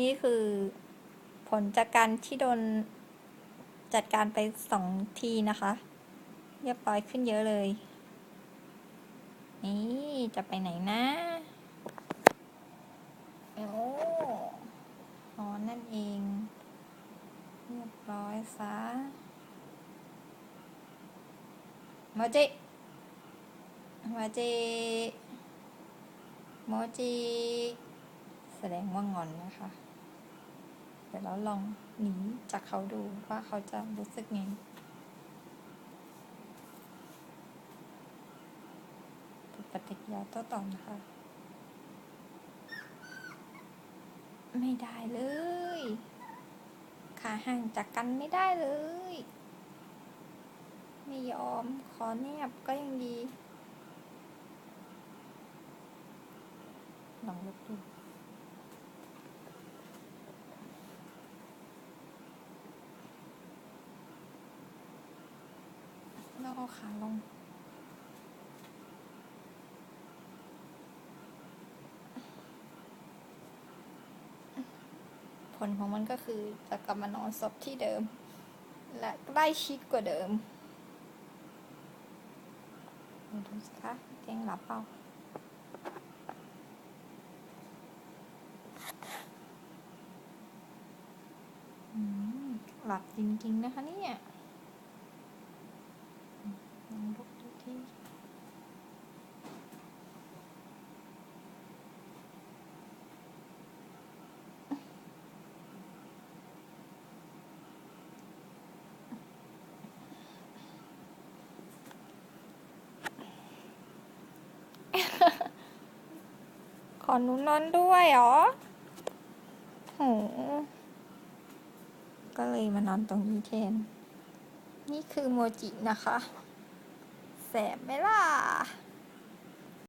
นี่คือผลจากการที่โดนจัดการไปสองทีนะคะ เรียบร้อยขึ้นเยอะเลย นี่จะไปไหนนะโอ้อ๋อนั่นเอง เรียบร้อยซะโมจิโมจิโมจิแสดงว่างอนนะคะ เดี๋ยวลองหนีจากเขาดูว่าเขาจะรู้สึกไงปฏิกิริยาโต้ตอบนะคะ ไม่ได้เลย ขาห่างจากกันไม่ได้เลย ไม่ยอมขอแนบก็ยังดีลองลุกดู แล้วเอาขาลง ผลของมันก็คือจะกลับมานอนศพที่เดิม และใกล้ชิดกว่าเดิมดูสิคะเตียงหลับเปล่าหลับจริงๆนะคะเนี่ยอืมลองลุกดูที่ ข อนุนอนด้วยเหรอโหก็เลยมานอนตรงนี้แทน นี่คือโมจินะคะ แสบไหมล่ะ